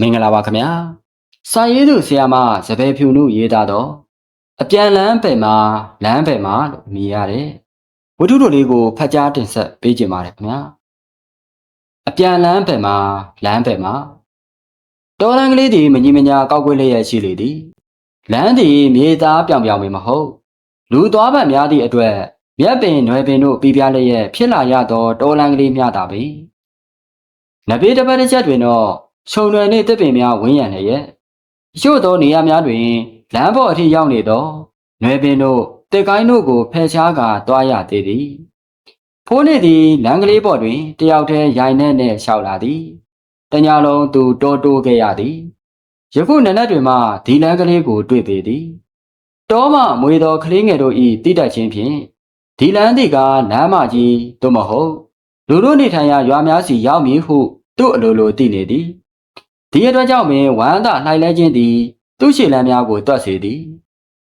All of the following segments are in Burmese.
မင်္ဂလာပါခင်ဗျာစာရေးသူဆရာမစပယ်ဖြူနုရေးသားတော့အပြန်လန်းပယ်မှာလမ်းပယ်မှာလို့အမည်ရတယ်ဝတ္ထုတို့လေးကိုဖတ်ကြားတင်ဆက်ပေးကြပါရခင်ဗျာအပြန်လန်းပယ်မှာလမ်းပယ်မှာတော်လန်ကလေးဒီမကြီးမညာကောက်ကွေးလေးရရှိလေသည်လမ်းသည်မြေသားပြောင်ပြောင်မဟုတ်လူသွားပတ်များသည့်အတွက်မြက်ပင်နွယ်ပင်တို့ပြပြလျက်ဖြစ်လာရသောတော်လန်ကလေးများသာပင်နဘေးတစ်ပတ်တစ်ချက်တွင်တော့ ခြုံလွယ်နှင့်တစ်ပင်များဝင်းရံလျက်ရှို့သောနေရာများတွင်လမ်းပေါ်အထိရောက်နေသောနွယ်ပင်တို့တစ်ကိုင်းတို့ကိုဖယ်ရှားကာတွားရသေးသည်ဖိုးနေသည်လမ်းကလေးပေါ်တွင်တယောက်တည်းရိုင်နဲ့နဲ့လျှောက်လာသည်တညာလုံးသူတိုးတိုးခဲ့ရသည်ယခုနနက်တွင်မှဒီလမ်းကလေးကိုတွေ့ပေသည်တောမှမွေသောကလေးငယ်တို့၏တိတက်ခြင်းဖြင့်ဒီလမ်းသည်ကလမ်းမကြီးသို့မဟုတ်လူတို့နေထိုင်ရာရွာများစီရောက်မည်ဟုသူ့အလိုလိုသိနေသည် ဒီအတွက်ကြောင့်ပင်ဝမ်းသာလှိုက်လဲခြင်းသည် သူ့ရှည်လန်းများကိုတွတ်စေသည်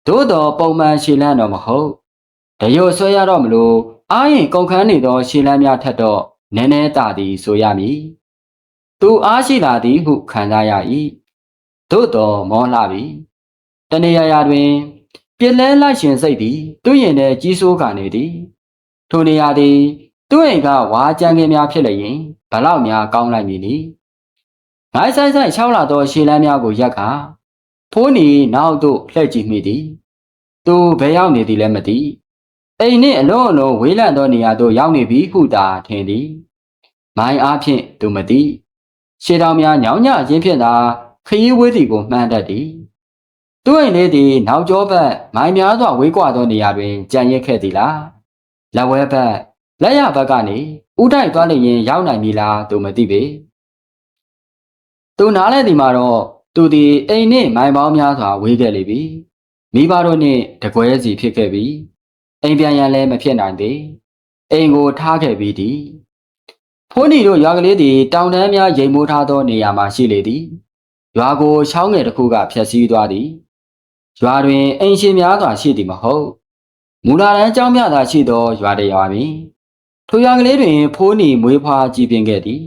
သို့တော်ပုံမှန်ရှည်လန်းတော်မဟုတ်တရုတ်ဆွဲရတော့မလို့အားရင်ကုန်ခန်းနေသောရှည်လန်းများထက်တော့နည်းနည်းတာသည်ဆိုရမည်သူအားရှိလာသည်ဟုခံစားရ၏သို့တော်မောလှပြီတနေရာရာတွင် ပြစ်လဲလိုက်ရှင်စိတ်သည် သူ့ရင်ထဲကြီးစိုးကာနေသည်ထိုနေရာသည် သူ့အိမ်ကဝါကြံငယ်များဖြစ်လျင်ဘလောက်များကောင်းလိုက်မည်နည်း ငိုင်းဆိုင်ဆိုင်ချောက်လာသောရှည်လမ်းများကိုရက်ကဖိုးနီနောက်သို့လှည့်ကြည့်မိသည်သူဘယ်ရောက်နေသည်လဲမသိအိမ်နှင့်အလုံးအလုံးဝေးလံသောနေရာသို့ရောက်နေပြီဟုသာထင်သည်မိုင်းအားဖြင့်သူမသိရှေးတောင်များညောင်ညအချင်းဖြင့်သာခရီးဝေးသည်ကိုမှန်းတတ်သည်သူ့အိမ်လေးသည်နောက်ကျောဘက်မိုင်းများစွာဝေးကွာသောနေရာတွင်ကြံရက်ခဲ့သည်လားလက်ဝဲဘက်လက်ရဘက်ကနေဥတိုက်သွားလျင်ရောက်နိုင်မည်လားသူမသိပေ သူနားလဲဒီမှာတော့သူဒီအိမ်နဲ့မိုင်ပေါင်းများစွာဝေးခဲ့လေပြီမိဘတို့နဲ့တကွဲစီဖြစ်ခဲ့ပြီအိမ်ပြန်ရန်လည်းမဖြစ်နိုင်သေးအိမ်ကိုထားခဲ့ပြီးသည်ဖိုးနီတို့ရွာကလေးသည်တောင်တန်းများရိမ်မိုးထားသောနေရာမှာရှိလေသည်ရွာကိုချောင်းငယ်တစ်ခုကဖျက်ဆီးသွားသည်ရွာတွင်အိမ်ရှင်များစွာရှိသည်မဟုတ်မူလာတန်းကျောင်းများသာရှိသောရွာတစ်ရွာပင်ထိုရွာကလေးတွင်ဖိုးနီမွေးဖွားကြည်ပင်ခဲ့သည်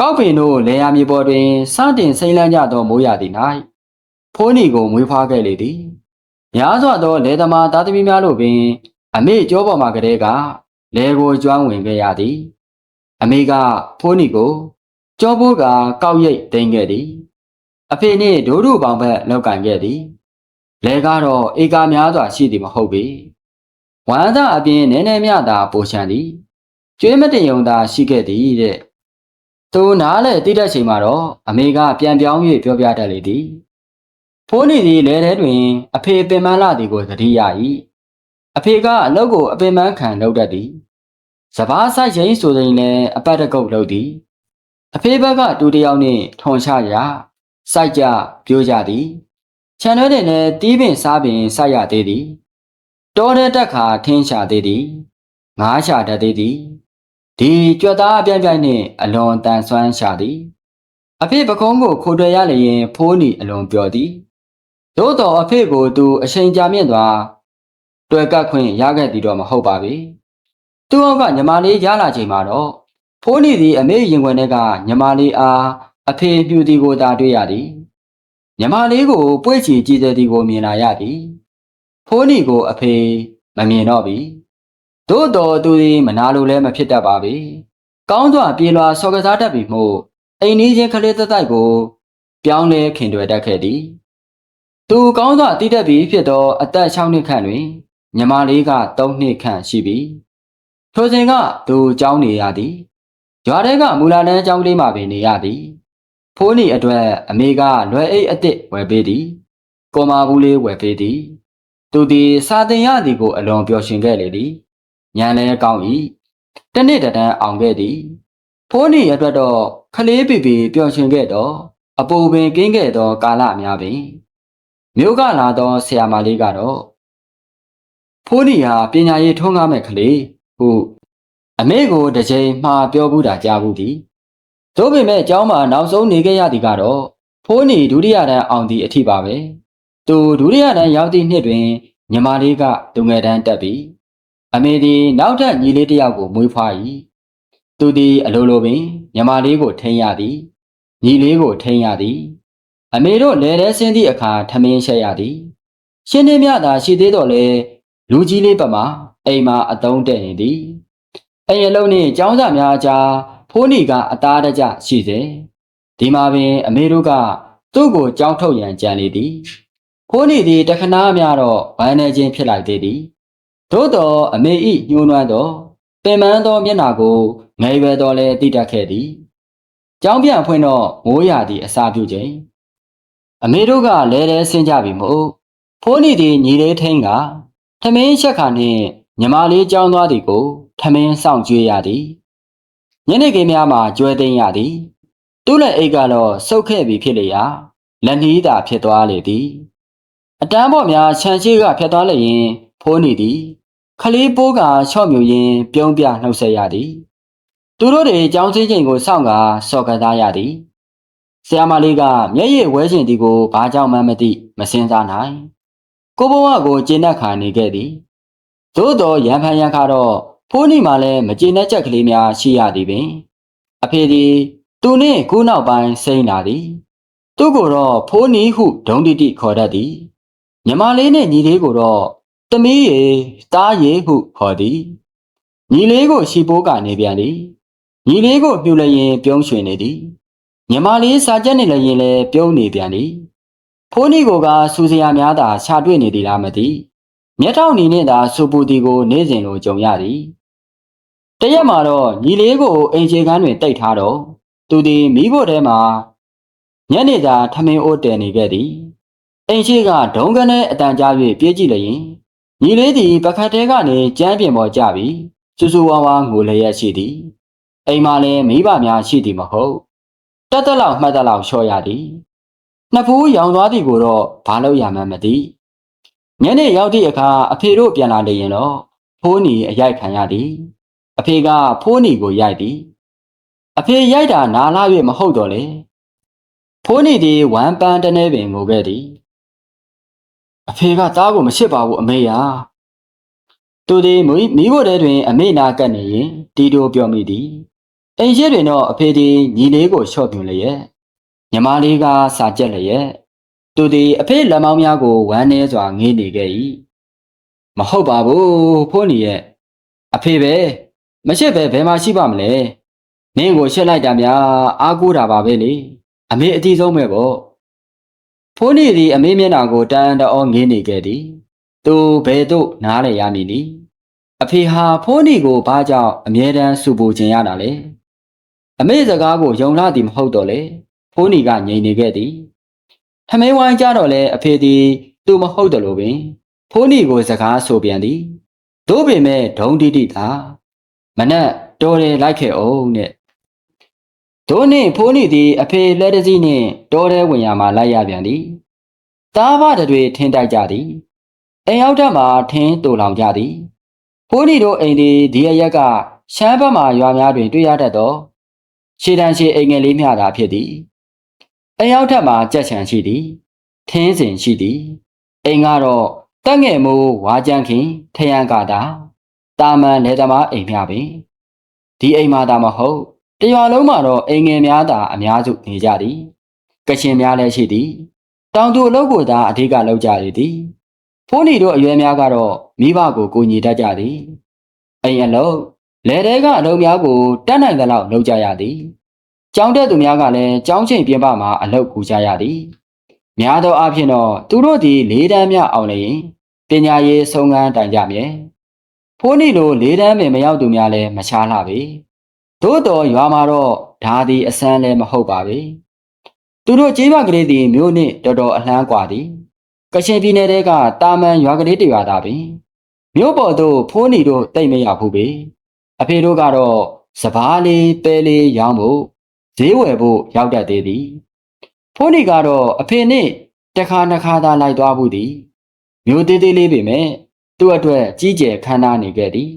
ကောက်ပင်တို့လေယာမြေပေါ်တွင်စတင်စိမ့်လန်းကြသောမိုးရာသည့်၌ဖိုးနီကိုမွေးဖွားခဲ့လေသည်များစွာသောလေသမားသားသမီးများတို့ပင် အမေကြောပေါ်မှကလေးကလေကိုကျွမ်းဝင်ခဲ့ရသည် အမေကဖိုးနီကိုကြောဘိုးကကောက်ရိတ်သိမ်းခဲ့သည် အဖေနှင့်ဒိုးတို့ပေါင်ဘက်လောက်ကင်ခဲ့သည်လေကတော့ဧကာများစွာရှိသည်မဟုတ်ပေဝမ်းသာအပြင်နည်းနည်းမြသာပိုရှံသည်ကျွေးမတင်ယုံသာရှိခဲ့သည်တဲ့ သူနားလေတိတဲ့ချိန်မှာတော့အမေကပြန်ပြောင်း၍ပြောပြတတ်လေသည်ဖိုးနေသည်လဲထဲတွင် အဖေပင်မလာသည်ကိုသတိရ၏အဖေကအလုပ်ကိုအပင်မခံလုပ်တတ်သည်စပားဆိုင်ချင်းဆိုရင်လည်းအပတ်တကုတ်လုပ်သည်အဖေဘက်ကတူတယောက်နှင့်ထုံချရာစိုက်ကြပြိုးကြသည်ခြံထဲတွင်လည်းတီးပင်စားပင်စိုက်ရသေးသည်တောထဲတက်ခါထင်းရှာသေးသည်ငားရှာတတ်သေးသည် ဒီကြွက်သားအပြိုင်ပြိုင်နှင့်အလွန်တန်ဆွမ်းရှာသည် အဖေပကုံးကိုခိုးတွယ်ရလျင်ဖိုးနီအလွန်ပျော်သည်သို့တော်အဖေကိုသူအချိန်ကြာမြင့်စွာတွေ့ကပ်ခွင့်ရခဲ့သည်တော့မဟုတ်ပါပေသူ့အောက်ကညီမလေးရလာချိန်မှာတော့ဖိုးနီသည်အမေရင်ခွင်ထဲကညီမလေးအားအဖေပြူသည်ကိုသာတွေ့ရသည်ညီမလေးကိုပွေ့ချီကြည်တဲ့သည်ကိုမြင်လာရသည်ဖိုးနီကိုအဖေမမြင်တော့ပြီ သို့တော်သူသည်မနာလိုလည်းမဖြစ်တတ်ပါပေ။ကောင်းစွာပြေလွာဆော်ကစားတတ်ပြီမို့အိမ်နီးချင်းကလေးသက်တိုက်ကို ပြောင်းလဲခင်တွယ်တတ်ခဲ့သည်။သူကောင်းစွာတည်တတ်ပြီဖြစ်သောအသက်6နှစ်ခန့်တွင်ညီမလေးက3နှစ်ခန့်ရှိပြီ။ထိုစဉ်ကသူကြောင်းနေရသည်။ရွာထဲကမူလာတန်းကျောင်းကလေးမှာပင်နေရသည်။ဖိုးနီအတွက်အမေကလွယ်အိတ်အစ်စ်ဝယ်ပေးသည်။ကော်မာဘူးလေးဝယ်ပေးသည်။သူသည်စာသင်ရသည်ကိုအလွန်ပျော်ရွှင်ခဲ့လေသည်။ ညံလဲကောင်း၏တနေ့တည်းတန်းအောင်ခဲ့သည်ဖိုးနေအတွက်တော့ခလေးပီပီပျော်ရွှင်ခဲ့တော့အပူပင်ကင်းခဲ့သောကာလများပင်မြို့ကလာသောဆရာမလေးကတော့ဖိုးနေဟာပညာရေးထွန်းကားမဲ့ခလေးဟုအမေကိုတစ်ချိန်မှာပြောဘူးတာကြားဘူးသည်သို့ပေမဲ့ကျောင်းမှာနောက်ဆုံးနေခဲ့ရသည်ကတော့ဖိုးနေဒုတိယတန်းအောင်သည့်အထိပါပဲသူဒုတိယတန်းရောက်သည့်နှစ်တွင်ညီမလေးကသူငယ်တန်းတက်ပြီ အမေသည်နောက်ထပ်ညီလေးတစ်ယောက်ကိုမွေးဖွား၏သူသည်အလိုလိုပင်ညီမလေးကိုထိန်းရသည်ညီလေးကိုထိန်းရသည် အမေတို့လဲတဲ့ဆင်းသည့်အခါထမင်းရှက်ရသည် ရှင်းနေမြသာရှိသေးတော့လေလူကြီးလေးပတ်မှာအိမ်မှာအတုံးတဲ့နေသည်အိမ်အလုံးနှင့်ចောင်းစာများအကြားဖိုးနီကအသားတကြရှိစေဒီမှာပင်အမေတို့ကသူ့ကိုကြောင်းထုတ်ရန်ကြံလေသည်ဖိုးနီသည်တခဏများတော့ဝမ်းနေခြင်းဖြစ်လိုက်သေးသည် သို့တော်အမေဤညှိုးနွမ်းသောပင်ပန်းသောမျက်နာကိုငယ်ရွယ်တော်လဲတိတက်ခဲ့သည်ကြောင်းပြန်ဖွင့်တော့မိုးရသည်အစာပြုချိန်အမေတို့ကလဲလဲဆင်းကြပြီမို့ဖိုးနီသည်ညီလေးထင်းကထမင်းချက်ခါနှင့်ညီမလေးကြောင်းသွားသည်ကိုထမင်းဆောင်ကျွေးရသည်ညနေခင်းများမှာကျွဲသိမ်းရသည်သူ့လက်အိတ်ကတော့စုပ်ခဲ့ပြီဖြစ်လေရာလက်နှီးသာဖြစ်သွားလေသည်အတန်းပေါ်များခြံရှိကဖြတ်သွားလျင် ဖိုးနေသည်ခလေးပိုးကချော့မြူရင်းပြုံးပြနှုတ်ဆက်ရသည်သူတို့တွေကြောင်းချင်းချိန်ကိုစောင့်ကစော်ကစားရသည်ဆရာမလေးကမျက်ရည်ဝဲခြင်းဒီကိုဘာကြောင့်မှမသိမစင်စားနိုင်ကိုဘဝကိုကျင့်တတ်ခါနေခဲ့သည်သို့တော်ရံဖန်ရံခါတော့ဖိုးနီမှလည်းမကျင့်တတ်ချက်ကလေးများရှိရသည်ပင် အဖေသည်သူနှင့်ခုနောက်ပိုင်းစိမ့်လာသည်သူ့ကိုတော့ဖိုးနီဟုဒုံတိတိခေါ်တတ်သည်ညီမလေးနဲ့ညီလေးကိုတော့ သမီးရေတားရေဟုခေါ်သည်ညီလေးကိုရှီပိုးကနေပြန်သည်ညီလေးကိုပြုလျင်ပြုံးရွှင်နေသည်ညီမလေးစာကြက်နေလျင်လည်းပြုံးနေပြန်သည်ဖိုးနီကိုကစူစရာများသာခြာတွေ့နေသည်လားမသိမျက်ထောင်နီနဲ့သာစူပူတီကိုနေစဉ်လိုကြုံရသည်တရက်မှာတော့ညီလေးကိုအိမ်ခြေကန်းတွင်တိတ်ထားတော့သူသည်မိဖို့ထဲမှာညနေသာထမင်းအိုးတည်နေခဲ့သည်အိမ်ရှိကဒုံကနေအတန်ကြား၍ပြေးကြည့်လျင် ညီလေးသည်ပခတ်တဲကနေကြမ်းပြင်ပေါ်ကျပြီးစူစူဝါးဝါငိုလျက်ရှိသည်အိမ်မှာလည်းမိဘများရှိသည်မဟုတ်တက်တက်လောက်မှတ်တက်လောက်လျှော့ရသည်နှစ်ဖူးရောင်သွားသည်ကိုတော့ဘာလို့ရမှန်းမသိညနေရောက်သည့်အခါအဖေတို့ပြန်လာလျင်တော့ဖိုးနီအရိုက်ခံရသည်အဖေကဖိုးနီကိုရိုက်သည်အဖေရိုက်တာနာလာ၍မဟုတ်တော့လေဖိုးနီသည်ဝမ်းပန်းတနေပင်ငိုခဲ့သည် အဖေကသားကိုမချစ်ပါဘူးအမေယာသူသည်မိမိဖို့တဲတွင် အမေနာကပ်နေရင်တီတိုပြောမိသည်အိမ်ရှိတွင်တော့အဖေသည်ညီလေးကိုလျှော့ပြလျက်ညီမလေးကစာကြက်လျက်သူသည်အဖေလက်မောင်းများကိုဝမ်းနေစွာငေးနေခဲ့၏မဟုတ်ပါဘူးဖိုးနီရဲ့အဖေပဲမချစ်ပဲဘယ်မှာရှိပါမလဲနင်းကိုရှက်လိုက်တာများအားကိုးတာပါပဲလေအမေအတီးဆုံးပဲပေါ့ ဖိုးနေသည်အမေမျက်နှာကိုတန်တောငင်းနေခဲ့သည်သူဘယ်သို့နားလဲရမည်နည်းအဖေဟာဖိုးနေကိုဘာကြောင့်အမြဲတမ်းစူပူခြင်းရတာလဲအမေစကားကိုယုံလာသည်မဟုတ်တော့လေဖိုးနေကငြိမ်နေခဲ့သည်ထမင်းဝိုင်းကြတော့လေအဖေသည်သူမဟုတ်တယ်လို့ပင် ဖိုးနေကိုစကားဆိုပြန်သည်တို့ပင်မဲ့ဒုံတိတိသာမနက်တော်တယ်လိုက်ခဲ့အောင် တဲ့ဒိုးနှင့်ဖိုးနေသည်အဖေလက်တစည်းနှင့်တောထဲဝင်ရမှလိုက်ရပြန်သည်တားဘတွေထင်းတိုက်ကြသည်အိမ်ရောက်တဲ့မှာထင်းတူလောင်ကြသည်ဖိုးနေတို့အိမ်သည်ဒီအရက်ကရှမ်းဘက်မှရွာများတွင်တွေ့ရတတ်သောရှေတန်းရှေအိမ်ငယ်လေးများသာဖြစ်သည်အိမ်ရောက်ထက်မှာကြက်ချံရှိသည်ထင်းစင်ရှိသည်အိမ်ကတော့တက်ငယ်မိုးဝါကြမ်းခင်ထယံကတာတာမန်လေသမားအိမ်များပင်ဒီအိမ်မှာသာမဟုတ် တရွာလုံးမှာတော့အိမ်ငယ်များသာအများစုနေကြသည်ကရှင်များလည်းရှိသည်တောင်သူအလုပ်ကိုသာအဓိကလုပ်ကြရသည်ဖိုးနီတို့အရွယ်များကတော့မိဘကိုကိုညီတတ်ကြသည်အိမ်အလုပ်လယ်တဲကအလုပ်များကိုတတ်နိုင်သလောက်လုပ်ကြရသည်ကျောင်းတက်သူများကလည်းကျောင်းချိန်ပြင်ပမှာအလုပ်ကူကြရသည်များသောအားဖြင့်တော့သူတို့သည်လေးတန်းမြအောင်လျင်ပညာရေးဆုံးခန်းတိုင်ကြမြဲဖိုးနီလိုလေးတန်းပင်မရောက်သူများလည်းမရှားလှပေ သို့တော်ရွာမှာတော့ဒါသည်အဆန်းလည်းမဟုတ်ပါပဲသူတို့ကြေးပါကလေးသည်မြို့နှင့်တော်တော်အလှမ်းกว่าသည်ကချင်ပြည်နယ်တဲကတာမန်ရွာကလေးတရွာသားပင်မြို့ပေါ်သို့ဖိုးနီတို့တိတ်မရောက်ဘူးပဲအဖေတို့ကတော့စပားလေးပဲလေးရောင်းဖို့ဈေးဝယ်ဖို့ရောက်တတ်သေးသည်ဖိုးနီကတော့အဖေနှင့်တခါနှစ်ခါသာလိုက်သွားဘူးသည်မြို့သေးသေးလေးပေမဲ့သူ့အတွက်ကြီးကျယ်ခမ်းနားနေခဲ့သည်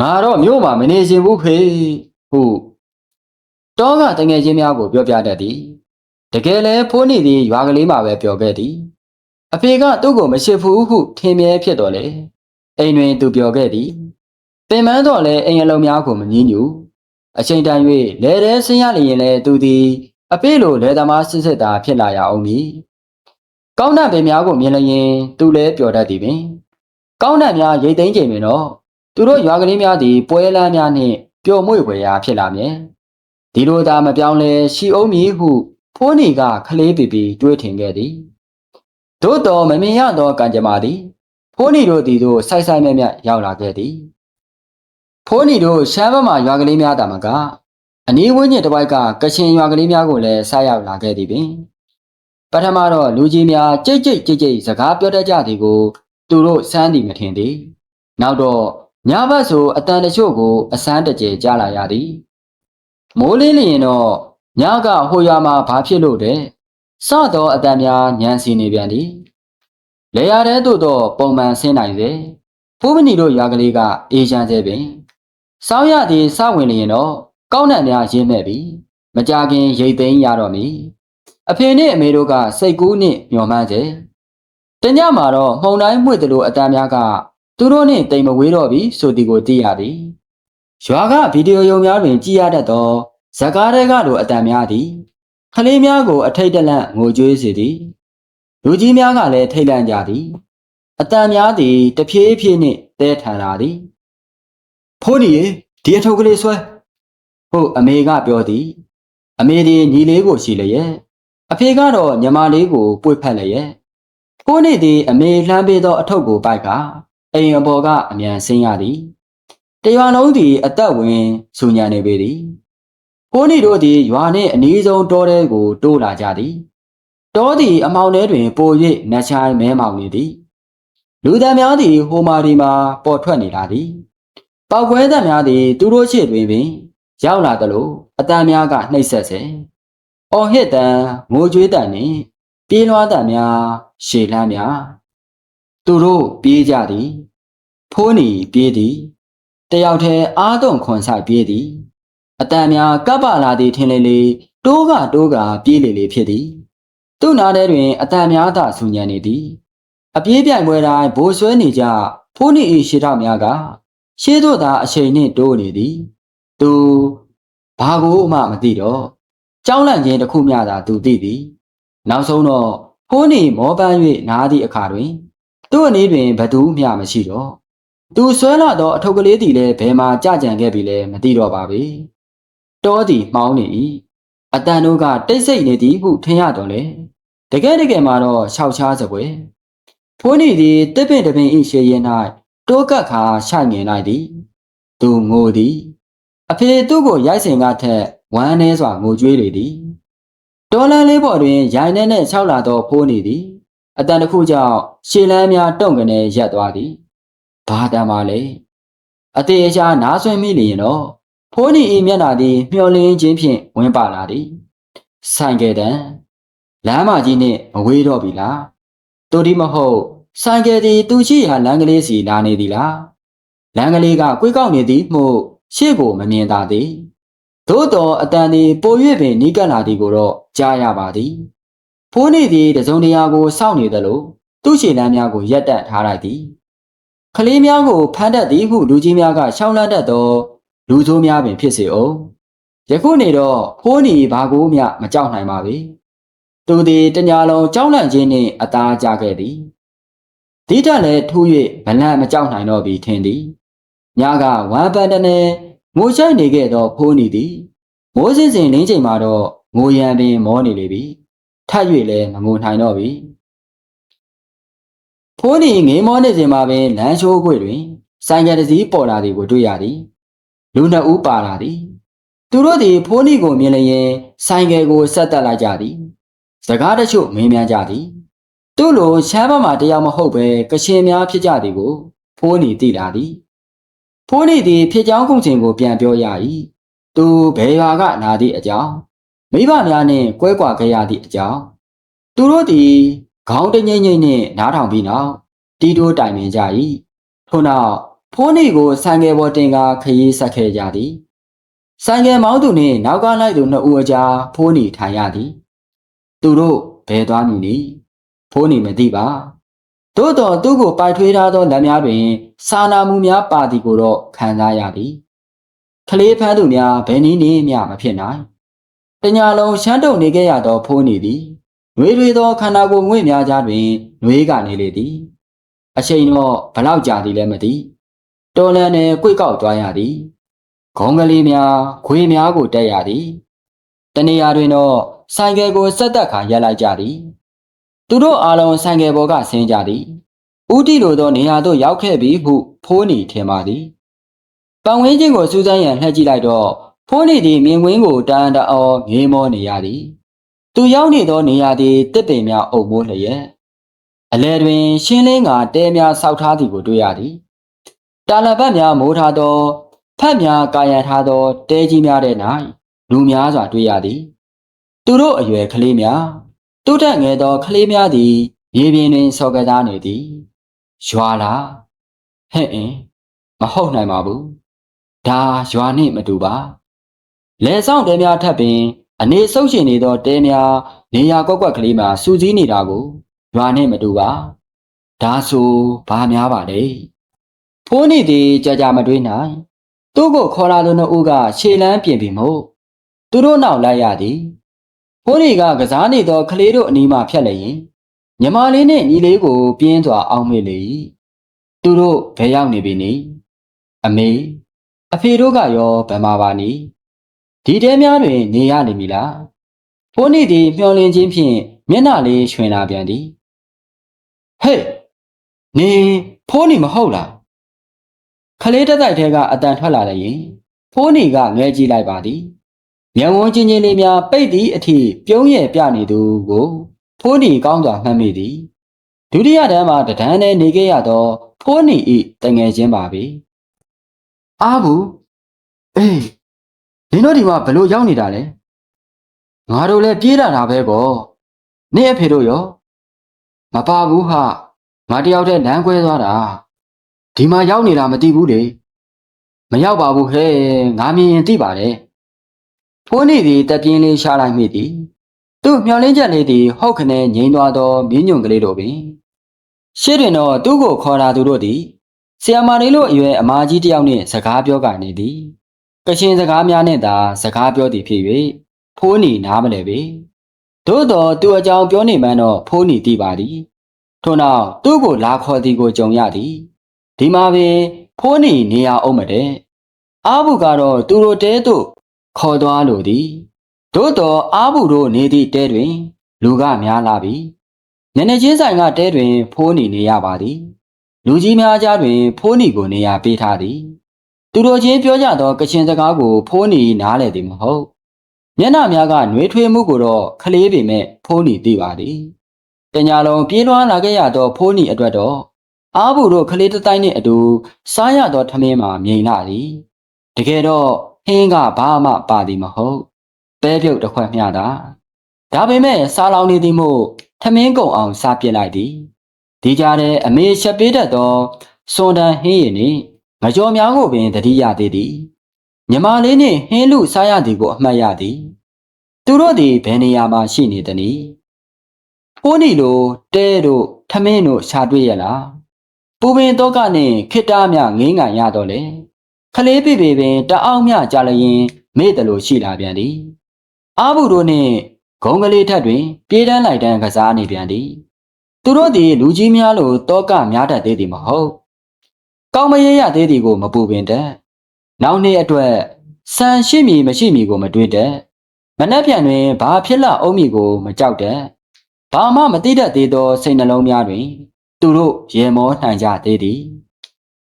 ငါတော့မြို့မှာမနေရှင်ဘူးဖေဟုတောကတငယ်ချင်းများကိုပြောပြတတ်သည်တကယ်လဲဖိုးနေသည်ရွာကလေးမှာပဲပြောခဲ့သည်အဖေကသူ့ကိုမရှိဘူးဟုထင်မြဲဖြစ်တော်လေအိမ်တွင်သူပြောခဲ့သည်ပင်မန်းတော့လဲအိမ်အလုံးများကိုမငင်းညူအချိန်တန်၍လဲတဲ့ဆင်းရလျင်လဲသူသည်အပေးလိုလေသမားစစ်စစ်သာဖြစ်လာရအောင်မည်ကောင်းတဲ့ပင်များကိုမြင်လျင် သူလည်းပျော်တတ်သည်ပင် ကောင်းတဲ့များရိတ်သိမ်းချိန်တွင်တော့ သူတို့ရွာကလေးများသည်ပွဲလမ်းများနှင့်ပျော်မွေ့ဖွယ်ရာဖြစ်လာမည်ဒီလိုသာမပြောင်းလဲရှိအောင်မည်ဟုဖိုးနီကခလေးပီပီတွေးထင်ခဲ့သည်သို့တော်မမြင်ရသောကံကြမ္မာသည်ဖိုးနီတို့သည်တို့ဆိုင်ဆိုင်မြတ်မြတ်ရောက်လာခဲ့သည်ဖိုးနီတို့ရှမ်းဘက်မှရွာကလေးများတာမကအနီးဝန်းကျင်တစ်ပိုက်ကကချင်ရွာကလေးများကိုလည်းဆိုက်ရောက်လာခဲ့သည်ပင်ပထမတော့လူကြီးများကြိတ်ကြိတ်ကြိတ်ကြိတ်စကားပြောတတ်ကြသည်ကို သူတို့စမ်းသည်မထင်သည်နောက်တော့ ညဘက်ဆိုအတန်တချို့ကို အစမ်းတကြဲကြားလာရသည်မိုးလင်းလျင်တော့ညကဟိုရွာမှာဘာဖြစ်လို့တဲ့စတော့အတန်များညံစီနေပြန်သည်လေယာတဲ့သို့တော့ပုံမှန်ဆင်းနိုင်စေဖိုးမနီတို့ရွာကလေးကအေးချမ်းစေပင်စောင်းရသည်စဝင်လျင်တော့ကောင်းတဲ့များရင်းမဲ့ပြီမကြခင်ရိတ်သိမ်းရတော့မည်အဖေနဲ့အမေတို့ကစိတ်ကူးနဲ့မျောမှန်းစေတညမှာတော့မှုန်တိုင်းမှွေတယ်လို့အတန်များက သူတို့နဲ့တိမ်မဝေးတော့ပြီဆိုသည်ကိုသိရသည်ရွာကဗီဒီယိုရုံများတွင်ကြည်ရတတ်သောဇကားတွေကလိုအတန်များသည်ခလေးများကိုအထိတ်တလန့်ငိုကြွေးစေသည်လူကြီးများကလည်းထိတ်လန့်ကြသည်အတန်များသည်တဖြည်းဖြည်းနှင့်တဲထန်လာသည်ဖိုးနီရေဒီအထုပ်ကလေးဆွဲဟုတ်အမေကပြောသည် အမေဒီညီလေးကိုရှိလျက်အဖေကတော့ညီမလေးကိုပွေဖက်လျက်ကိုနေ့သည်အမေလှမ်းပေးသောအထုပ်ကိုပိုက်က အိမ်အပေါ်ကအမြန်ဆင်းရသည်တရွာလုံးသည်အသက်ဝင်ဆူညံနေပေသည်ကိုနေ့တို့သည်ရွာနှင့်အနီးဆုံးတောထဲကိုတိုးလာကြသည်တောသည်အမောင်ထဲတွင်ပို၍နှချိုင်းမဲမောင်နေသည်လူသားများသည်ဟိုမာဒီမာပေါ်ထွက်နေလာသည်ပောက်ကွဲသက်များသည်သူတို့ရှေ့တွင်ပင်ရောက်လာသလိုအတန်များကနှိပ်ဆက်စေ။အော်ဟစ်တန်ငိုကြွေးတန်နှင့်ပြေးလွှားတန်များရှေလန်းများ သူတို့ပြေးကြသည်ဖိုးနီပြေးသည်တယောက်တည်းအားသွန်ခွန်ဆိုင်ပြေးသည်အတန်များကပ်ပါလာသည်ထင်လေလေတိုးကတိုးကပြေးလေလေဖြစ်သည်သူ့နားထဲတွင်အတန်များသာဆူညံနေသည်အပြေးပြိုင်ပွဲတိုင်းဘိုးဆွဲနေကြဖိုးနီ၏ရှေ့ထောက်များကရှေးတို့သာအချိန်နှင့်တိုးနေသည်သူဘာကိုမှမသိတော့ကြောင်းလန့်ခြင်းတစ်ခုမျှသာသူသိသည် နောက်ဆုံးတော့ဖိုးနေမောပန်း၍နားသည့်အခါတွင် သူ့အနေတွင်ဘသူမျှမရှိတော့သူဆွဲလာသောအထုပ်ကလေးသည်လည်းဘယ်မှာကြကြံခဲ့ပြီလဲမသိတော့ပါပဲတောသည်မှောင်းနေ၏အတန်တို့ကတိတ်ဆိတ်နေသည်ဟုထင်ရတော့လေတကယ်တကယ်မှာတော့ရှောက်ချားစပွဲဖိုးနေသည်တစ်ပင်တပင်ဤရှေရင်၌တိုးကပ်ခါရှိုက်ငင်လိုက်သည်သူငိုသည် အဖေသူ့ကိုရိုက်စင်ကထက်ဝမ်းနေစွာငိုကြွေးလေသည်ဒေါ်လာလေးပေါ်တွင်ရိုင်နေနဲ့၆လာသောဖိုးနေသည် အတန်တစ်ခုကြောင့်ရှေလန်းများတုံကနေရက်သွားသည်ဘာတမ်းပါလဲအသေးအချာနားဆွဲမိလျင်တော့ဖိုးနေ၏မျက်နှာသည်မျောလင်းခြင်းဖြင့်ဝင်ပါလာသည်ဆိုင်ကယ်တန်လမ်းမကြီးနှင့်မဝေးတော့ပြီလားတို့ဒီမဟုတ်ဆိုင်ကယ်သည်သူရှိရာလမ်းကလေးစီလာနေသည်လားလမ်းကလေးကကွေးကောက်နေသည်မှုရှေ့ကိုမမြင်သာသည်သို့တော်အတန်သည်ပို၍ပင်နီးကပ်လာသည်ကိုတော့ကြားရပါသည် ဖိုးနေသည်တစုံတရာကိုစောင့်နေသလိုသူ့ရှေလန်းများကိုရက်တက်ထားလိုက်သည်ကလေးများကိုဖမ်းတတ်သည်ဟုလူကြီးများကရှောင်းလန်းတတ်သောလူဆိုးများပင်ဖြစ်စေအောင်ယခုနေတော့ဖိုးနေဘာကိုမျှမကြောက်နိုင်ပါပေသူသည်တညာလုံးကြောက်လန့်ခြင်းနှင့်အသားကြခဲ့သည်ဒီတက်လည်းထူး၍ဗလန့်မကြောက်နိုင်တော့ပြီထင်သည်ညကဝမ်ပန်တနဲ့ငိုချိုက်နေခဲ့သောဖိုးနေသည်မိုးစင်စင်လင်းချိန်မှာတော့ငိုရံပင်မောနေလေပြီ ထပ်၍လည်းမငိုနိုင်တော့ပြီဖိုးနေငေးမောနေစဉ်မှာပင်လမ်းချိုးခွေတွင်ဆိုင်ကယ်တစ်စီးပေါ်လာသည်ကိုတွေ့ရသည်လူနှစ်ဦးပါလာသည်သူတို့သည်ဖိုးနေကိုမြင်လျင်ဆိုင်ကယ်ကိုဆက်တက်လိုက်ကြသည်စကားတချို့မင်းများကြသည်သူ့လိုရှမ်းဘက်မှာတယောက်မဟုတ်ပဲကရှင်များဖြစ်ကြသည်ကို ဖိုးနေသိလာသည်ဖိုးနေသည်ဖြစ်ကြောင်းကုန်ချိန်ကိုပြန်ပြောရ၏သူဘယ်ရွာကနာသည့်အကြောင်း မိဘများနှင့်ကွဲကွာခဲ့ရသည့်အကြောင်းသူတို့သည်ခေါင်းတငိမ့်ငိမ့်နှင့်နားထောင်ပြီးနောက်တီတိုးတိုင်ပင်ကြ၏ထို့နောက်ဖိုးနေကိုဆိုင်ငယ်ပေါ်တင်ကာခရီးဆက်ခဲ့ကြသည်ဆိုင်ငယ်မောင်းသူနှင့်နောက်ကလိုက်သူနှစ်ဦးအကြားဖိုးနေထိုင်ရသည် သူတို့ဘယ်သွားမည်နည်းဖိုးနေမသိပါသို့တော်သူ့ကိုပိုက်ထွေးထားသောလက်များတွင် စာနာမှုများပါသည်ကိုတော့ခံစားရသည်ကလေးဖမ်းသူများဘယ်နည်းနည်းမျှမဖြစ်နိုင် တညာလုံးရှမ်းတုံနေခဲ့ရသောဖိုးနေသည်နှွေတွေသောခန္ဓာကိုယ်ငွေ့များကြားတွင်နှွေးကနေလေသည်အချိန်တော့ဘလောက်ကြာသည်လဲမသိတော်လန်နဲ့ကြွေကောက်သွားရသည်ခေါင်းကလေးများခွေးများကိုတက်ရသည်တနေရာတွင်တော့ဆိုင်ကယ်ကိုဆက်သက်ခါရက်လိုက်ကြသည်သူတို့အားလုံးဆိုင်ကယ်ပေါ်ကဆင်းကြသည်ဦးတီလိုသောနေရာသို့ရောက်ခဲ့ပြီဟုဖိုးနေထင်ပါသည်ပန်ဝင်းချင်းကိုစူးစမ်းရန်လှည့်ကြည့်လိုက်တော့ ဖိုးနေသည်မြင်ကွင်းကိုတန်တအောငေးမောနေရသည်သူရောက်နေသောနေရာသည်တစ်ပင်များအုပ်မိုးလျက်အလဲတွင် ရှင်းလင်းကတဲများဆောက်ထားသည်ကိုတွေ့ရသည်တာလပတ်များမိုးထားသောဖက်များကာယံထားသောတဲကြီးများတဲ့၌လူများစွာတွေ့ရသည် သူတို့အရွယ်ကလေးများတုတ်တက်ငယ်သောကလေးများသည်မြေပြင်တွင်ဆော်ကစားနေသည်ရွာလားဟဲ့အင်းမဟုတ်နိုင်ပါဘူးဒါရွာနှင့်မတူပါ လဲဆောင်တဲများထပ်ပင် အနေဆုပ်ရှင်နေသောတဲများနေရာကွက်ကွက်ကလေးမှာစူးစီးနေတာကိုရွာနှင့်မတူပါဒါဆိုဘာများပါလဲဖိုးနေသည်ကြာကြာမတွေးနိုင်သူ့ကိုခေါ်လာသူနှစ်ဦးကခြေလန်းပြင်ပြီမို့သူတို့နောက်လိုက်ရသည်ဖိုးနေကကစားနေသောကလေးတို့အနီးမှဖြတ်လိုက်ရင်ညီမလေးနဲ့ညီလေးကိုပြင်းစွာအောင်းမေ့လေ၏သူတို့ဘယ်ရောက်နေပြီနည်းအမေအဖေတို့ကရောဗမာပါနီ ဒီတဲများတွင် နေရနေမည်လားဖိုးနေသည်မျောလင်းခြင်းဖြင့်မျက်နှာလေးရွှင်လာပြန်သည်ဟေးနေဖိုးနေမဟုတ်လားခလေးတက်တိုက်ထဲကအတန်ထွက်လာတယ်ရင်ဖိုးနေကငဲကြည့်လိုက်ပါသည်မျက်ဝန်းချင်းချင်းလေးများပိတ်သည့်အထိပြုံးရပြနေသူကိုဖိုးနေကောင်းစွာမှတ်မိသည်ဒုတိယတန်းမှာတဒန်းနဲ့နေခဲ့ရသောဖိုးနေဤတငယ်ချင်းပါပဲအားဘူးအေး နင်တို့ဒီမှာဘလို့ရောက်နေတာလဲငါတို့လည်းပြေးလာတာပဲကောနင့်အဖေတို့ရောမပါဘူးဟာငါတယောက်တည်းလမ်းခွဲသွားတာဒီမှာရောက်နေတာမသိဘူးလေမရောက်ပါဘူးဟဲ့ငါမြင်ရင်သိပါတယ်ဖိုးနေသည်တပြင်းလေးရှားလိုက်မိသည်သူ့မျောလင်းချက်လေးသည်ဟုတ်ခနဲ့ငိမ့်သွားသောမြင်းညွန်ကလေးတို့ပင်ရှေ့တွင်တော့သူ့ကိုခေါ်လာသူတို့သည်ဆီယမာလေးလိုအရွယ်အမားကြီးတစ်ယောက်နှင့်စကားပြောကနေသည် ကရှင်စကားများနှင့်သာစကားပြောသည်ဖြစ်၍ဖိုးနီနားမလဲပေသို့တော်သူအကြောင်းပြောနေမှန်းတော့ဖိုးနီသိပါသည်ထို့နောက်သူ့ကိုလာခေါ်သည်ကိုကြုံရသည်ဒီမှာပင်ဖိုးနီနေရအောင်မတဲ့အာဘူးကတော့သူတို့တဲသို့ခေါ်သွားလိုသည်သို့တော်အာဘူးတို့နေသည့်တဲတွင် လူကများလာပြီနည်းနည်းချင်းဆိုင်ကတဲတွင် ဖိုးနီနေရပါသည်လူကြီးများကြားတွင် ဖိုးနီကိုနေရာပေးထားသည် သူတို့ချင်းပြောကြသောကချင်စကားကိုဖိုးနီနားလည်သည်မဟုတ်မျက်နှာများကနှွေးထွေးမှုကိုတော့ခလေးပေမဲ့ဖိုးနီသိပါသည်တညာလုံးပြေးလွှားလာခဲ့ရသောဖိုးနီအတွက်တော့အားဘူးတို့ခလေးတတိုင်းနှင့်အတူစားရသောထမင်းမှာမြိန်လာသည်တကယ်တော့ဟင်းကဘာမှပါသည်မဟုတ်ပဲပြုတ်တစ်ခွက်မျှတာဒါပေမဲ့စားလောင်နေသည်မို့ထမင်းကုန်အောင်စားပြစ်လိုက်သည်ဒီကြားထဲအမေချက်ပေးတတ်သောစွန်တန်ဟင်းရည်နှင့် ငကြော်များကိုပင်တတိယသေးသည်မြမလေးနှင့်ဟင်းလူစားရသည်ကိုအမှတ်ရသည် သူတို့သည်ဘယ်နေရာမှာရှိနေသနည်းဖိုးနီလိုတဲတို့ထမင်းတို့ရှာတွေ့ရလားပူပင်တော့ကနှင့်ခိတ္တမြငင်းငံရတော့လေခလေးပြပေပင်တအောင်မြကြလျင်မေ့တယ်လို့ရှိလာပြန်သည်အာဘူးတို့နှင့်ဂုံကလေးထက်တွင် ပြေးတန်းလိုက်တန်းကစားနေပြန်သည် သူတို့သည်လူကြီးများလိုတောကများတတ်သေးသည်မဟုတ် ကောင်းမရရသေးသည်ကိုမပူပင်တတ်နောက်နေ့အတွက်စံရှိမည်မရှိမည်ကိုမတွေးတတ်မနှက်ပြန်တွင်ဘာဖြစ်လာအောင်မည်ကိုမကြောက်တတ်ဘာမှမသိတတ်သေးသောစိတ်နှလုံးများတွင် သူတို့ရေမောနှံကြသေးသည်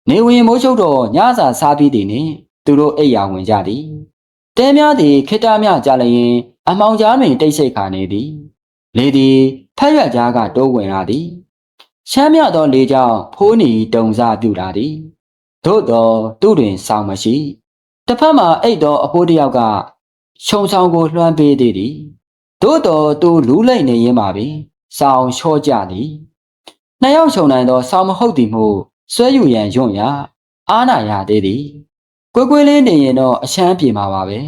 နေဝင်မိုးချုပ်တော့ညစာစားပြီးသည်နှင့်သူတို့အိပ်ယာဝင်ကြသည်တဲများသည်ခိတ္တမြကြလျင် အမောင်ကြားတွင်တိတ်ဆိတ်ခါနေသည်လေသည်ဖက်ရွက်ကြားကတိုးဝင်လာသည် ရှမ်းမြသောလေကြောင့်ဖိုးနီတုံစားပြူလာသည်သို့တော်သူတွင်ဆောင်းမရှိတစ်ဖက်မှာအိတ်သောအဖိုးတစ်ယောက်ကခြုံဆောင်ကိုလွှမ်းပေးသေးသည်သို့တော်သူလူးလိုက်နေရင်းပါပင်ဆောင်းချော့ကြသည်နှစ်ယောက်ခြုံနိုင်သောဆောင်းမဟုတ်သည်မို့ဆွဲယူရန်ယွန့်ရအားနာရသေးသည်ကွယ်ကွယ်လေးနေရင်တော့အချမ်းပြေမှာပါပဲ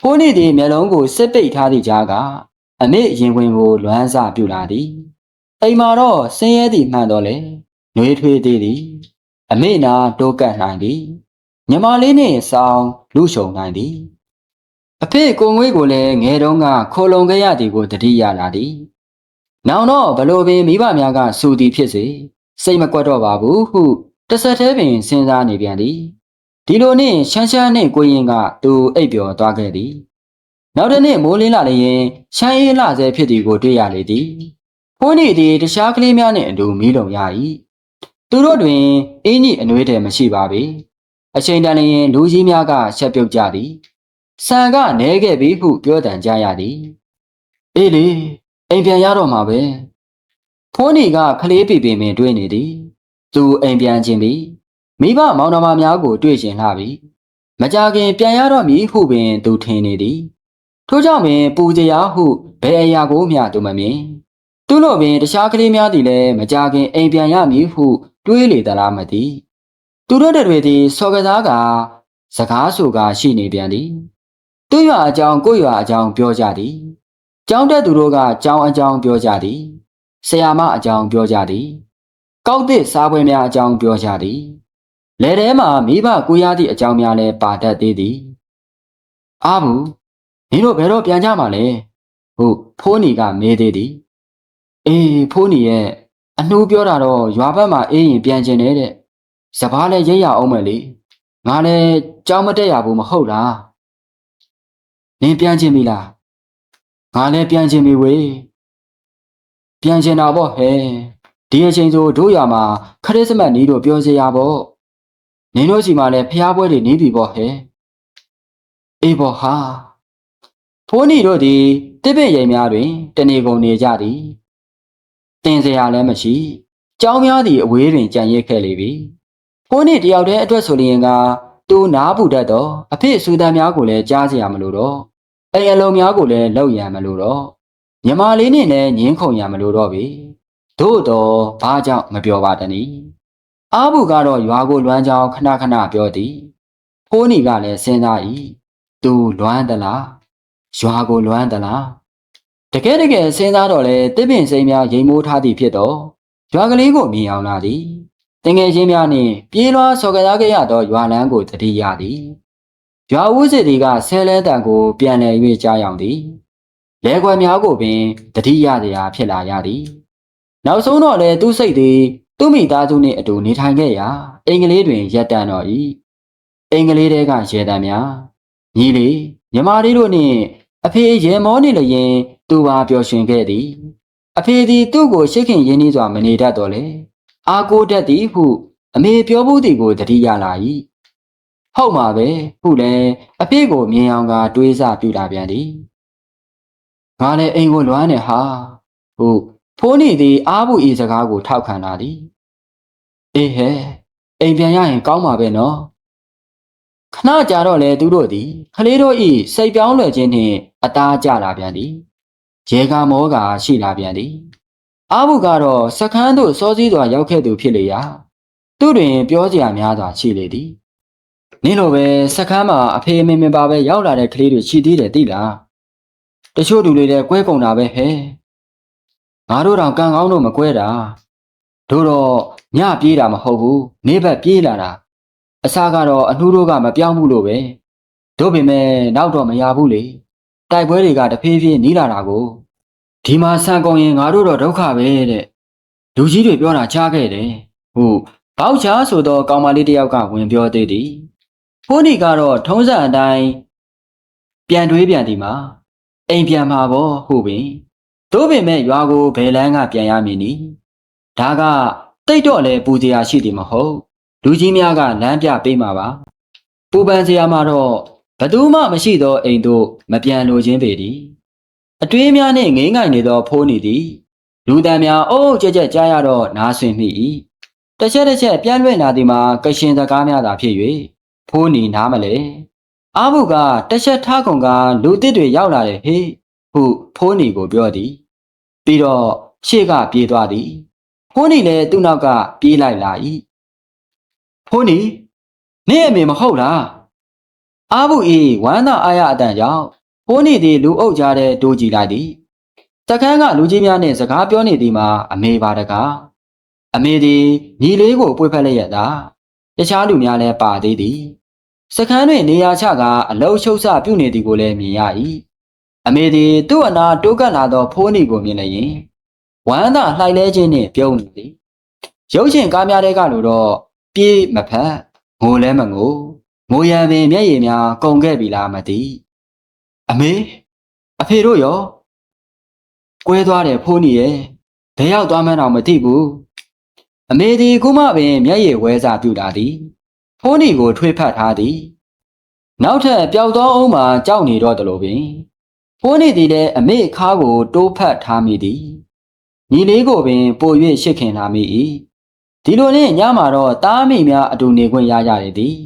ဖိုးနေသည်မျက်လုံးကိုစစ်ပိတ်ထားသည့်ကြားကအမေရင်ဝင်ကိုလွမ်းစပြူလာသည် အိမ်မှာတော့ဆင်းရဲသည်မှန်တော့လေနှွေးထွေးသေးသည်အမေနာတိုးကပ်နိုင်သည်ညီမလေးနှင့်ဆောင်လူရှုံနိုင်သည်အဖေကိုငွေကိုလည်းငယ်တုန်းကခိုလုံခဲ့ရသည်ကိုတတိယလာသည်နောင်တော့ဘလို့ပင်မိဘများကစူသည်ဖြစ်စေစိတ်မကွက်တော့ပါဘူးဟုတစ်ဆက်တည်းပင်စဉ်းစားနေပြန်သည်ဒီလိုနှင့်ရှမ်းရှမ်းနှင့်ကိုရင်ကသူအိပ်ပျော်သွားခဲ့သည်နောက်တစ်နေ့မိုးလင်းလာလျင်ရှမ်းအေးလှဆဲဖြစ်သည်ကိုတွေ့ရလေသည် ဖုန်းဤသည်တခြားကလေးများနှင့်အတူမီးလုံရ၏သူတို့တွင်အင်းကြီးအနှွေးတယ်မရှိပါပေအချိန်တန်လျင်လူကြီးများကရှက်ပြုတ်ကြသည်ဆန်ကနဲခဲ့ပြီဟုပြောတန်ကြရသည်အေးလေအိမ်ပြန်ရတော့မှာပဲဖုန်းနီကခလေးပေပင်ပင်တွေ့နေသည်သူအိမ်ပြန်ခြင်းပြီမိဘမောင်နှမများကို တွေ့ရှင်လှပြီမကြခင်ပြန်ရတော့မည်ဟုပင်သူထင်နေသည်ထို့ကြောင့်ပင်ပူကြရာဟုဘယ်အရာကိုမျှသူမမြင် သူတို့ပင်တခြားကလေးများသည်လည်းမကြခင်အိမ်ပြန်ရမည်ဟုတွေးလေသလားမသိသူတို့တွေသည်စော်ကစားကစကားဆိုကာရှိနေပြန်သည်သူ့ရွာအကြောင်းကိုယ့်ရွာအကြောင်းပြောကြသည်။ကျောင်းတက်သူတို့ကကျောင်းအကြောင်းပြောကြသည်။ဆရာမအကြောင်းပြောကြသည်။ကောက်သစ်စားပွဲများအကြောင်းပြောကြသည်။လယ်ထဲမှာမိဘကိုရသည့်အကြောင်းများလည်းပါတတ်သေးသည်။အားဘူးနင်တို့ဘယ်တော့ပြန်ကြမှာလဲ။ဟုတ်ဖိုးနီကမေးသေးသည်။ အေးဖိုးနီရဲ့အနှူးပြောတာတော့ရွာဘက်မှာအေးရင်ပြန်ကျင်နေတဲ့။စပားလည်းရိပ်ရအောင်မယ်လေ။ငါလည်းကြောင်းမတက်ရဘူးမဟုတ်လား။နင်ပြန်ချင်းပြီလားငါလည်းပြန်ချင်းပြီဝေးပြန်ချင်းတာပေါ့ဟဲ့ဒီအချိန်ဆိုတို့ရမှာခရစ်စမတ်နီးတို့ပြောစရာပေါ့နင်တို့စီမှာလည်းဖျားပွဲတွေနေပြီပေါ့ဟဲ့အေးပေါ့ဟာဖိုးနီတို့သည်တစ်ပည့်ရိမ်များတွင်တနေကုန်နေကြသည် တင်စရာလည်းမရှိကြောင်းများသည့်အဝေးတွင်ကြံရစ်ခဲ့လေပြီဖိုးနီတယောက်တည်းအတွက်ဆိုလျင်ကသူနားပူတတ်သောအဖေစူတန်များကိုလည်းကြားစရာမလိုတော့အိမ်အလုံးများကိုလည်းလောက်ရံမလို့တော့ညီမလေးနဲ့လည်းငင်းခုန်ရမလို့တော့ပြီသို့တော့ဘာကြောင့်မပြောပါတနည်းအာဘူးကတော့ရွာကိုလွမ်းကြောင်းခဏခဏပြောသည်ဖိုးနီကလည်းစဉ်းစား၏သူလွမ်းသလားရွာကိုလွမ်းသလား တကယ်တကယ်စဉ်းစားတော့လေတစ်ပင်စိမ်းများရိမ်မိုးထားသည်ဖြစ်တော့ရွာကလေးကိုမြင်အောင်လာသည်တငယ်ချင်းများနှင့်ပြေးလွှားဆော်ကစားခဲ့ရသောရွာလန်းကိုတတိရသည်ရွာဦးစစ်တွေကဆဲလဲတန်ကိုပြန်လည်၍ကြားရောက်သည်လဲခွက်များကိုပင်တတိယစရာဖြစ်လာရသည်နောက်ဆုံးတော့လေသူ့စိတ်သည်သူ့မိသားစုနှင့်အတူနေထိုင်ခဲ့ရာအင်္ဂလိပ်တွင်ရက်တန်တော်၏အင်္ဂလိပ်တဲကရေတံများညီလေးညီမလေးတို့နှင့် အဖေရေမောနေလျင် သူပါပျော်ရွှင်ခဲ့သည် အဖေသည်သူ့ကိုရှိခင်ရင်းနှီးစွာမနေတတ်တော့လေအာကိုတတ်သည်ဟု အမေပြောမှုသည်ကိုတတိယလာ၏ဟုတ်မှာပဲဟုလည်းအဖေကိုမြင်အောင်ကတွေးဆပြူလာပြန်သည်ငါလည်းအိမ်ကိုလွမ်းနေဟာဟုဖိုးနေသည်အားဘူးဤစကားကိုထောက်ခံလာသည်အေးဟဲ့အိမ်ပြန်ရရင်ကောင်းပါပဲနော် ခဏကြာတော့လေသူတို့သည်ခလေးတို့ဤစိတ်ပြောင်းလွယ်ခြင်းနှင့်အသားကျလာပြန်သည်ရေကမောကရှိလာပြန်သည်အားဘူးကတော့စကန်းသို့စောစည်းစွာရောက်ခဲ့သူဖြစ်လေရာသူတွင်ပြောစရာများစွာရှိလေသည်နင်းလိုပဲစကမ်းမှာအဖေအမေမပါပဲရောက်လာတဲ့ကလေးတွေရှိသေးတယ်သိလားတချို့လူတွေလည်းကွဲကုန်တာပဲဟဲ့ငါတို့တော့ကံကောင်းတော့မကွဲတာတို့တော့ညပြေးတာမဟုတ်ဘူးနေဘက်ပြေးလာတာ အစားကတော့အနှူးတို့ကမပြောင်းဘူးလို့ပဲတို့ပင်မဲ့နောက်တော့မရဘူးလေတိုက်ပွဲတွေကတဖြည်းဖြည်းနီးလာတာကိုဒီမှာဆန်ကုန်ရင်ငါတို့တော့ဒုက္ခပဲတဲ့လူကြီးတွေပြောတာကြားခဲ့တယ်ဟုတ်ဘောက်ချာဆိုတော့ကောင်မလေးတစ်ယောက်ကဝင်ပြောသေးသည်ဖိုးနီကတော့ထုံးစံအတိုင်းပြန်တွေးပြန်ဒီမှာအိမ်ပြန်မှာပေါ့ဟုတ်ပင်တို့ပင်မဲ့ရွာကိုဘယ်လန်းကပြန်ရမည်နီဒါကတိတ်တော့လဲပူစရာရှိသည်မဟုတ် လူကြီးများကလမ်းပြပေးမှာပါပူပန်စရာမှာတော့ဘသူမှမရှိသောအိမ်တို့မပြန်လိုခြင်းပေသည်အတွင်းများနှင့်ငိမ့်ငိုင်နေသောဖိုးနီသည်လူတန်များအုပ်ကြက်ကြက်ကြားရတော့နားဆွင့်မိ၏တစ်ချက်တစ်ချက်ပြန်လွင့်လာသည်မှာကရှင်စကားများသာဖြစ်၍ဖိုးနီနားမလဲအာဘုကတစ်ချက်ထားကုန်ကလူတစ်တွေရောက်လာတယ်ဟေ့ဟုဖိုးနီကိုပြောသည်ပြီးတော့ရှေ့ကပြေးသွားသည်ဖိုးနီလည်းသူ့နောက်ကပြေးလိုက်လာ၏ ဖိုးနီနင့်အမေမဟုတ်လားအာဘုဤဝမ်းသာအားရအတန်ကြောင့်ဖိုးနီသည်လူအုပ်ကြားတဲ့တိုးကြည့်လိုက်သည်တခန်းကလူကြီးများနှင့်စကားပြောနေသည်မှာအမေပါတကားအမေသည်ညီလေးကိုပွေဖက်လျက်သာတခြားလူများလည်းပါသေးသည်စခန်းတွင်နေရာချကအလုတ်ရှုပ်ဆပြုနေသည်ကိုလည်းမြင်ရ၏အမေသည်သူ့အနာတိုးကပ်လာသောဖိုးနီကိုမြင်လျင်ဝမ်းသာလှိုက်လဲခြင်းနှင့်ပြုံးနေသည်ရုပ်ရှင်ကားများတဲ့ကလိုတော့ ပြေးမဖက်ငိုလဲမငိုငိုရံပင်မျက်ရည်များကုန်ခဲ့ပြီလားမသိအမေအဖေတို့ရောကွဲသွားတယ်ဖိုးနီရဲ့ဘယ်ရောက်သွားမှန်းတော့မသိဘူးအမေဒီခုမှပင်မျက်ရည်ဝဲစာပြူတာသည်ဖိုးနီကိုထွေးဖက်ထားသည်နောက်ထပ်ပျောက်သောအုံးမှာကြောက်နေတော့တယ်လို့ပင်ဖိုးနီသည်လည်းအမေခါကို တိုးဖက်ထားမိသည်ညီလေးကိုပင် ပို၍ရှစ်ခင်လာမိ၏ ဒီလိုနဲ့ညမှာတော့တားမိများအတူနေခွင့်ရကြတယ်သည်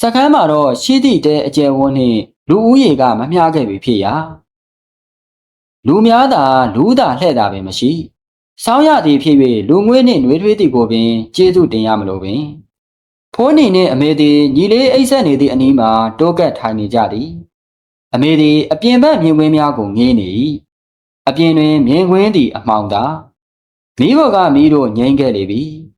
စကမ်းမှာတော့ရှိသည့်တဲ့အကျယ်ဝန်းနှင့်လူဦးရေကမမျှခဲ့ပြီဖြစ်ရာလူများသာလူသာလှဲ့တာပင်မရှိ။စောင်းရသည်ဖြစ်၍လူငွေနှင့်နှွေးထွေးသည်ကိုပင်ကျေးဇူးတင်ရမလို့ပင်။ဖိုးနီနှင့်အမေသည်ညီလေးအိတ်ဆက်နေသည့်အနီးမှာတိုးကပ်ထိုင်နေကြသည်။အမေသည်အပြင်ဘက်မြင်ကွင်းများကိုငေးနေ၏။အပြင်တွင်မြင်ကွင်းသည်အမှောင်သာ။မိဘကမိတို့ငိမ့်ခဲ့လေပြီ။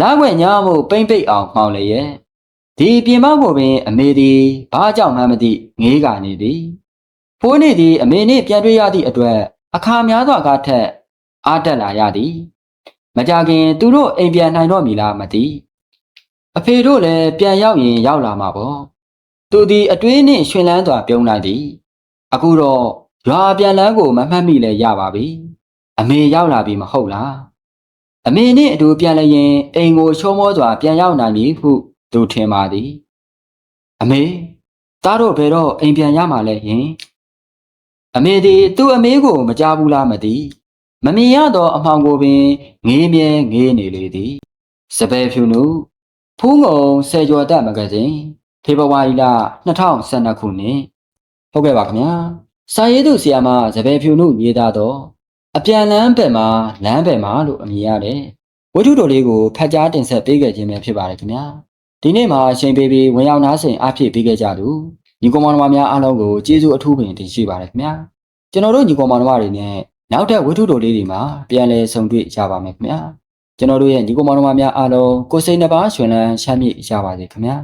လာွယ်ညာမှုပိမ့်ပိတ်အောင်မှောင်လေရဲ့။ဒီပြင်ပကိုပင် အမေသည်ဘာကြောင့်မှမသိငေးကနေသည်။ဖိုးနေသည်အမေနှင့်ပြန်တွေ့ရသည့်အတွက်အခါများစွာကထက်အားတက်လာရသည်မကြခင်သူတို့အိမ်ပြန်နိုင်တော့မည်လားမသိအဖေတို့လည်းပြန်ရောက်ရင်ရောက်လာမှာပေါ့သူသည်အတွင်းနှင့်ရှင်လန်းစွာပြုံးလိုက်သည်အခုတော့ရွာပြန်လန်းကိုမမှတ်မိလဲရပါပြီအမေရောက်လာပြီမဟုတ်လား အမေနှင့်အတူပြန်လျင်အိမ်ကိုချောမောစွာပြန်ရောက်နိုင်ပြီဟုသူထင်ပါသည်အမေသားတို့ဘယ်တော့အိမ်ပြန်ရမှာလဲယင်အမေသည်သူ့အမေကိုမကြားဘူးလားမသိမမြင်ရသောအမှောင်ကိုပင်ငေးမြဲငေးနေလေသည်စပယ်ဖြူနုဖူးငုံဆယ်ကျော်တက်မဂဇင်းဖေဖော်ဝါရီလ2012ခုနှစ်ဟုတ်ကဲ့ပါခင်ဗျာစာရေးသူဆီယာမစပယ်ဖြူနုရေးသားတော့ အပြန်လန်းဘက်မှာလမ်းဘက်မှာလို့အမည်ရတယ်ဝတ္ထုတော်လေးကိုဖတ်ကြားတင်ဆက်ပေးခဲ့ခြင်းပဲဖြစ်ပါတယ်ခင်ဗျာဒီနေ့မှာအချိန်ပေးပြီးဝင်ရောက်နားဆင်အားဖြည့်ပေးခဲ့ကြသူညီကောင်မောင်နှမများအားလုံးကိုကျေးဇူးအထူးပင်တင်ရှိပါတယ်ခင်ဗျာကျွန်တော်တို့ညီကောင်မောင်နှမတွေနဲ့နောက်ထပ်ဝတ္ထုတော်လေးတွေမှာပြန်လည်ဆုံတွေ့ကြပါမယ်ခင်ဗျာကျွန်တော်တို့ရဲ့ညီကောင်မောင်နှမများအားလုံးကိုယ်စိတ်နှပါရှင်လန်းချမ်းမြေ့ကြပါစေခင်ဗျာ